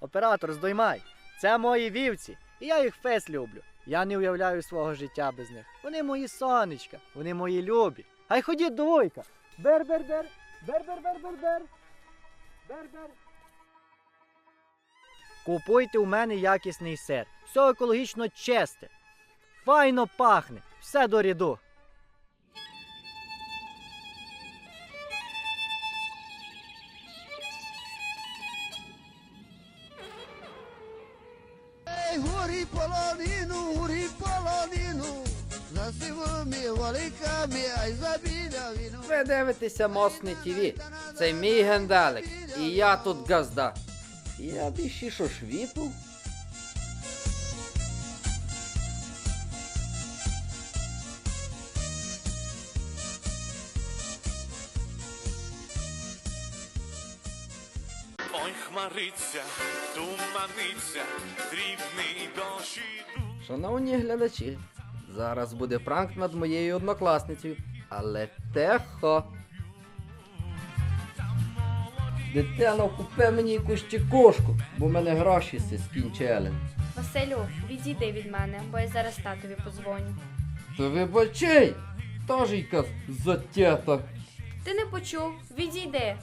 Оператор, здоймай. Це мої вівці, і я їх фес люблю. Я не уявляю свого життя без них. Вони мої сонечка, вони мої любі. Ай ходіть до вуйка. Бер, бер, бер, бер, бер, бер, бер, бер. Бер, бер. Купуйте у мене якісний сир. Все екологічно чисте. Файно пахне, все до ряду. Ей, гурі полонину, гурі полонину, за сивими воликами, ай забіля віну. Ви дивитеся Мосне ТВ. Це мій гендалик. І я тут газда. Я більше що швіту. Ой, хмариться, туманиться, дрібний дощ іду. Шановні глядачі, зараз буде пранк над моєю однокласницею. Але тихо. Дитино, купи мені якусь чекушку, бо в мене гроші се скінчили. Василю, відійди від мене, бо я зараз татові позвоню. То вибачай! Тож якась затята. Ти не почув, відійди.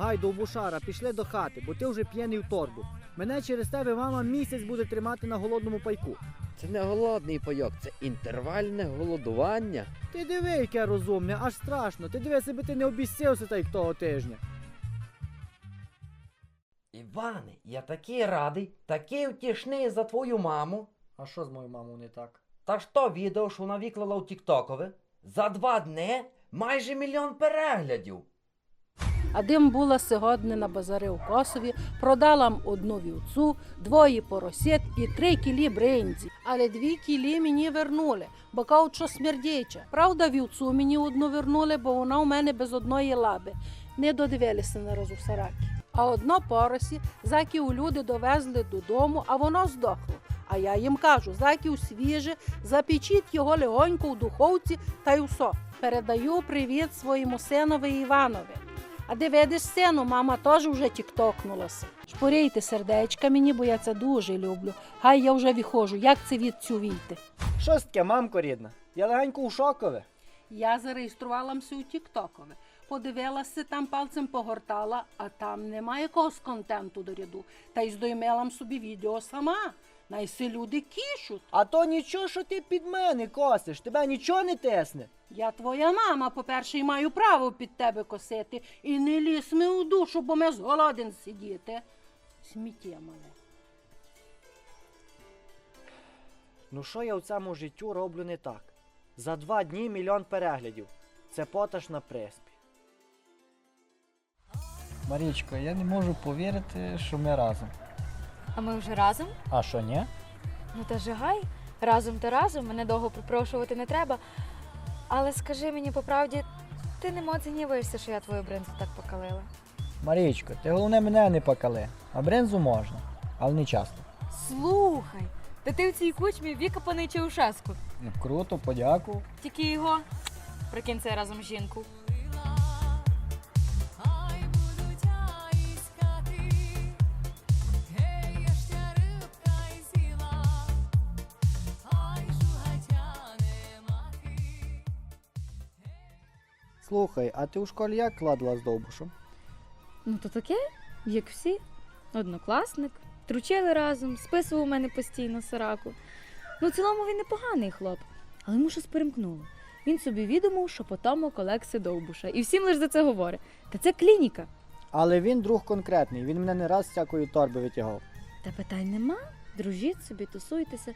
Гай, довбушара, пішли до хати, бо ти вже п'єний в торбу. Мене через тебе мама місяць буде тримати на голодному пайку. Це не голодний пайок, це інтервальне голодування. Ти диви, яке розумне, аж страшно. Ти диви, себе ти не обіцявся так того тижня. Іване, я такий радий, такий втішний за твою маму. А що з моєю мамою не так? Та ж то відео, що вона виклала у Тіктокове, за два дні майже мільйон переглядів. А дим була сьогодні на базари у Косові, продала м одну вівцу, двоє поросят і три кілі бринзі. Але дві кілі мені вернули, бо кажуть, що смердяча. Правда, вівцу мені одну вернули, бо вона у мене без одної лаби. Не додивилися на розу сараки. А одно поросі заків люди довезли додому, а воно здохло. А я їм кажу, заків свіже, запечіть його легонько в духовці та й усо. Передаю привіт своєму синові Іванові. А де видиш сину, мама теж вже тіктокнулася. Шпорійте сердечка мені, бо я це дуже люблю. Гай я вже виходжу, як це від цю війти. Що ж таке, мамко рідна? Я легенько у шокове. Я зареєструвалася у Тіктокові. Подивилася там пальцем погортала, а там немає якогось контенту до ряду. Та й здоймела собі відео сама. Найси люди кішуть. А то нічого, що ти під мене косиш, тебе нічого не тесне. Я твоя мама, по-перше, і маю право під тебе косити. І не лізь ми у душу, бо ми зголоден сидіти. Сміття мене. Ну що я в цьому життю роблю не так? За два дні мільйон переглядів. Це поташ на приспі. Марічко, я не можу повірити, що ми разом. А ми вже разом? А що ні? Ну та жигай. Разом та разом, мене довго припрошувати не треба. Але скажи мені по правді, ти не моці гніваєшся, що я твою бринзу так покалила. Марічко, ти головне мене не покали, а брензу можна, але не часто. Слухай, та ти в цій кучмі викопаний Чаушеску. Ну, круто, подякував. Тільки його прикинь це разом жінку. Слухай, а ти у школі як кладла з довбушем? Ну то таке, як всі. Однокласник, тручили разом, списував у мене постійно сараку. Ну, в цілому він непоганий хлоп, але йому щось перемкнуло. Він собі відомив, що потомок Олекси Довбуша. І всім лише за це говорить. Та це клініка. Але він друг конкретний, він мене не раз з всякої торби витягав. Та питань нема. Дружіть собі, тусуйтеся.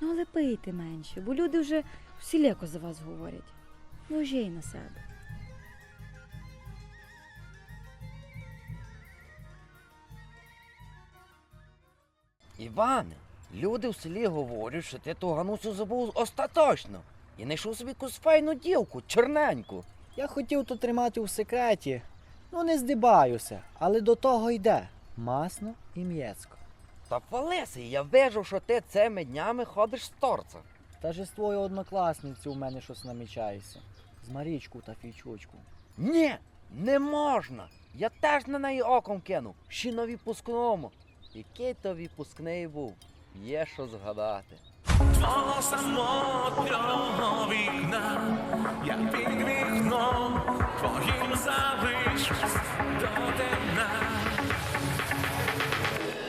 Ну, але пийте менше, бо люди вже всіляко за вас говорять. Вожій на себе. Іване, люди в селі говорять, що ти ту Ганусю забув остаточно. І знайшов собі якусь файну дівку, чорненьку. Я хотів то тримати у секреті. Ну не здибаюся, але до того йде. Масно і м'єцько. Та Валеси, я вижу, що ти цими днями ходиш з торца. Та ж з твоєю однокласницею у мене щось намічається. З Марічку та фічучку. Ні, не можна. Я теж на неї оком кинув, ще на випускному. Який то випускний був, є що згадати. Твого самотнього вікна, я під вікном твоїм залишусь до темна.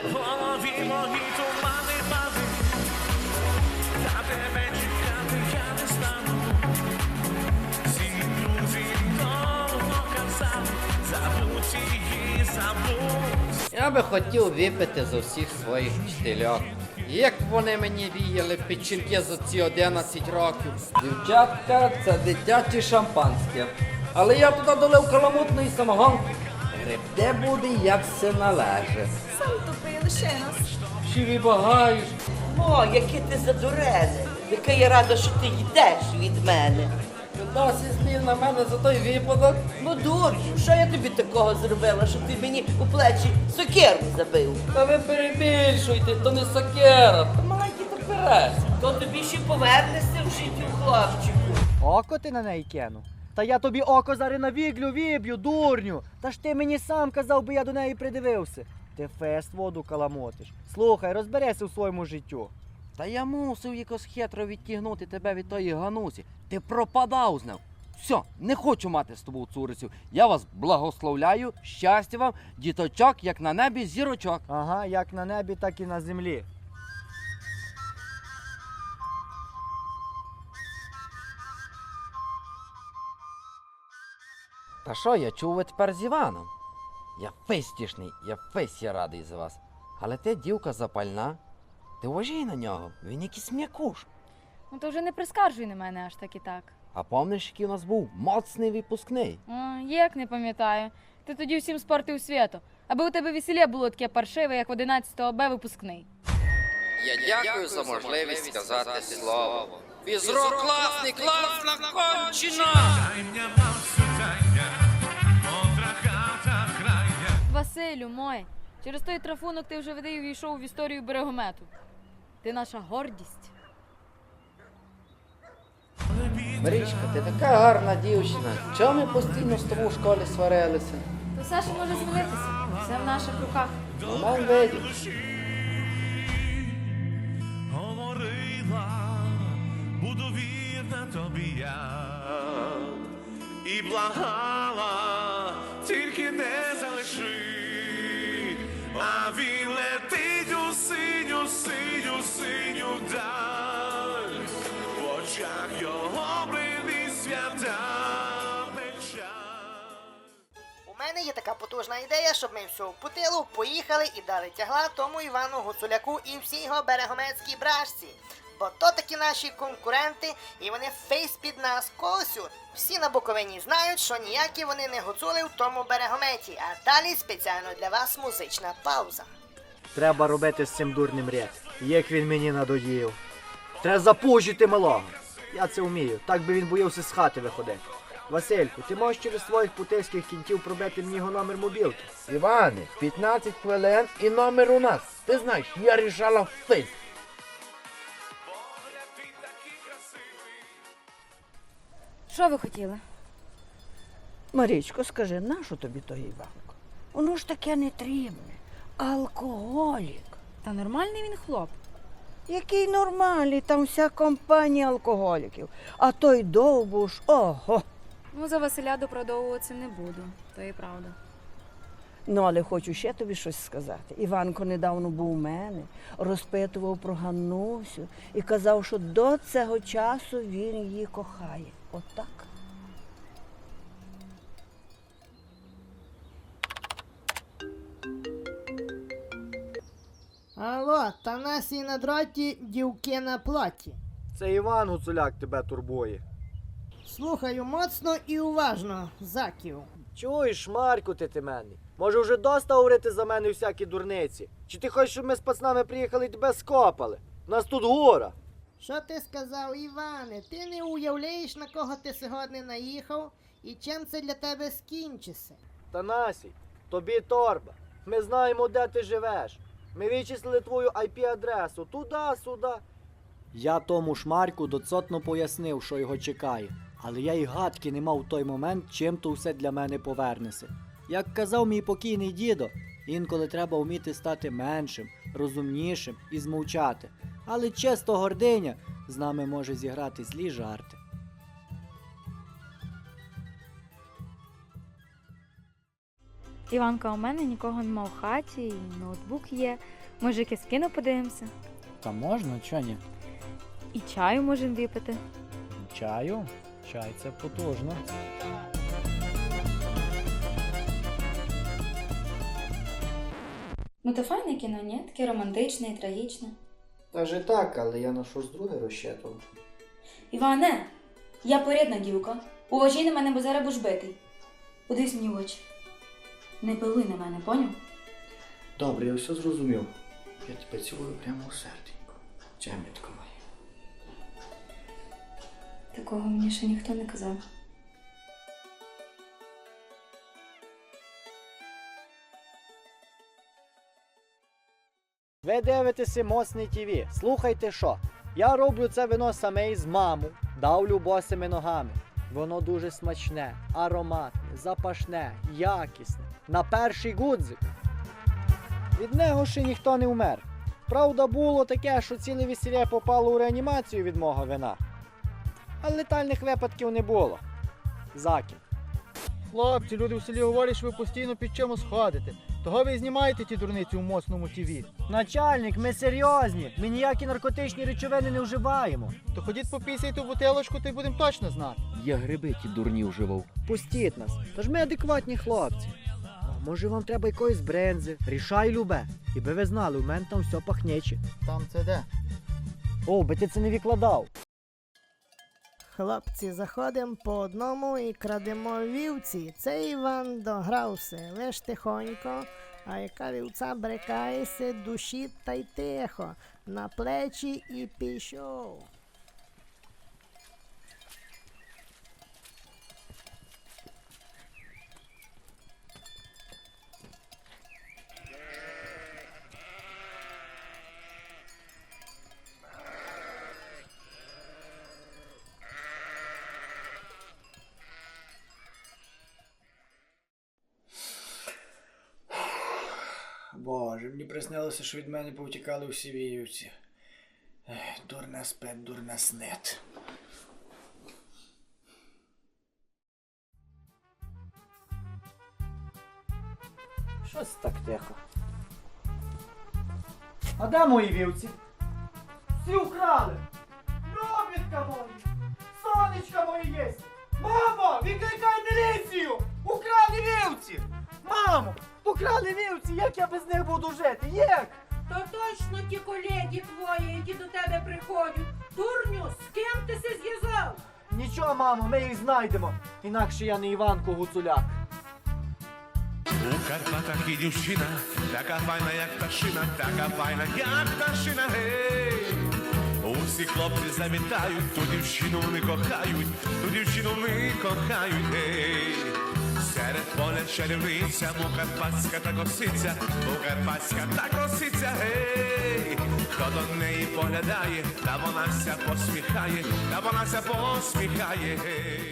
В голові мої тумани мали, та тебе чекати я не стану. Всі друзі довго казали, забудь її, забудь. Я би хотів випити з усіх своїх вчителів. Як вони мені віяли печінки за ці 11 років. Дівчатка, це дитяче шампанське. Але я туди долив каламутний самогонки. Де буде, як все належить. Сам тупий, лише нас. Чи вибагаєш? О, яке ти задурене, яка я рада, що ти йдеш від мене. Досі злів на мене за той випадок? Ну, дурню, що я тобі такого зробила, що ти мені у плечі сокиру забив? Та ви перебільшуйте, то не сокера, то маленький топерець. То тобі ще повернешся в життю, хлопчику. Око ти на неї кинув? Та я тобі око зараз на віглю віб'ю, дурню. Та ж ти мені сам казав, би я до неї придивився. Ти фест воду каламотиш. Слухай, розберися у своєму життю. Та я мусив якось хитро відтягнути тебе від тої ганусі. Ти пропадав з ним. Все, не хочу мати з тобою цурицю. Я вас благословляю, щастя вам, діточок, як на небі, зірочок. Ага, як на небі, так і на землі. Та що, я чув ви тепер з Іваном? Я фестішний, я фесь я радий за вас. Але ти дівка запальна. Ти уважай на нього, він якийсь м'якуш. Ну то вже не прискаржуй на мене аж так і так. А помниш, який у нас був моцний випускний? О, як не пам'ятаю. Ти тоді всім спортив свято. Аби у тебе весілля було таке паршиве, як 11 Б випускний. Я дякую за можливість сказати слово. Фізрок класний, класна кончина! Василю, мой, через той трафунок ти вже видаю війшов в історію берегомету. Ти наша гордість. Марічка, ти така гарна дівчина. Чому ми постійно з тобою в школі сварилися? То все, що може змінитися, все в наших руках. Нам. Говорила, буду вірна тобі я. І благала, тільки не В очах його брини свята печаль. У мене є така потужна ідея, щоб ми всю путилу поїхали і дали тягла тому Івану Гуцуляку і всій його берегометській брашці. Бо то такі наші конкуренти, і вони фейс під нас колосють. Всі на Буковині знають, що ніякі вони не гуцули в тому берегометі, а далі спеціально для вас музична пауза. Треба робити з цим дурним ряд. Як він мені надоїв. Треба запужити малого. Я це вмію, так би він боявся з хати виходити. Васильку, ти можеш через своїх путильських кінтів пробити мені його номер мобілки? Іване, 15 хвилин і номер у нас. Ти знаєш, я рішала фейс. Що ви хотіли? Марічко, скажи, нащо тобі той Іванко? Воно ж таке не трібне. Алкоголік. Та нормальний він хлоп. Який нормальний, там вся компанія алкоголіків. А той довбуш, ого. Ну, за Василя доправдовуватися не буду, то і правда. Ну, але хочу ще тобі щось сказати. Іванко недавно був у мене, розпитував про Ганнусю і казав, що до цього часу він її кохає. Отак. Алло, та в нас і на дроті дівки на плоті. Це Іван Гуцуляк тебе турбує. Слухаю моцно і уважно, Заків. Чуєш, Марку, ти ти мене? Може вже доста говорити за мене всякі дурниці? Чи ти хочеш, щоб ми з пацанами приїхали і тебе скопали? У нас тут гора. Що ти сказав, Іване? Ти не уявляєш, на кого ти сьогодні наїхав і чим це для тебе скінчиться. Танасій, тобі торба. Ми знаємо, де ти живеш. Ми вичислили твою IP-адресу туди-сюди. Я тому шмарку доцотно пояснив, що його чекає, але я й гадки не мав в той момент, чим то все для мене повернеться. Як казав мій покійний дідо, інколи треба вміти стати меншим, розумнішим і змовчати. Але чисто гординя з нами може зіграти злі жарти. Іванка, у мене нікого нема в хаті, і ноутбук є. Може, якесь кіно подивимося? Та можна, чо ні? І чаю можемо випити. Чаю? Чай це потужно. Ну, то файне кіно, ні? Таке романтичне і трагічне. Та же так, але я на щось друге розчитував. Іване, я порядна дівка. Уважай на мене, бо зараз будеш битий. Подивись мені в очі. Не пилуй на мене, поняв? Добре, я все зрозумів. Я тебе цілую прямо у серденько. Чемітко моє. Такого мені ще ніхто не казав. Ви дивитеся моцне ТВ. Слухайте що. Я роблю це вино саме із маму, давлю босими ногами. Воно дуже смачне, ароматне, запашне, якісне. На перший гудзик. Від нього ще ніхто не вмер. Правда, було таке, що ціле весілля попало у реанімацію від мого вина. Але летальних випадків не було. Закін. Хлопці, люди в селі говорять, що ви постійно під чимось ходите. Того ви і знімаєте ті дурниці у моцному тіві. Начальник, ми серйозні. Ми ніякі наркотичні речовини не вживаємо. То ходіть попісяйте в бутилочку, то й будемо точно знати. Я гриби ті дурні вживав. Пустіть нас. Тож ми адекватні хлопці. Може вам треба якоїсь брензи? Рішай любе. І би ви знали, у мене там все пахнече. Там це де? О, би ти це не відкладав. Хлопці, заходимо по одному і крадемо вівці. Це Іван догрався, лиш тихонько, а яка вівця брекається, душі та й тихо, на плечі і пішов. Боже, мені приснилося, що від мене повтікали всі віївці. Ех, Дурне спет, дурне снет. Щось так тихо. А де мої вівці? Всі украли! Любітка мої! Сонечка мої є! Мамо, викликай міліцію! Украли вівці! Мамо, украли вівці! Як я без них буду жити? Як? То точно ті колеги твої, які до тебе приходять. Дурню, з ким ти се зв'язав? Нічого, мамо, ми їх знайдемо. Інакше я не Іванко Гуцуляк. У Карпатах і дівчина, така файна, як пташина, така файна, як пташина, гей. Усі хлопці завітають, ту дівчину не кохають, ту дівчину не кохають, гей. Серед поля чарівниця, мукарпатська та косиця, мукарпатська та косиця, гей. Хто до неї поглядає, та вона вся посміхає, та вона вся посміхає, гей.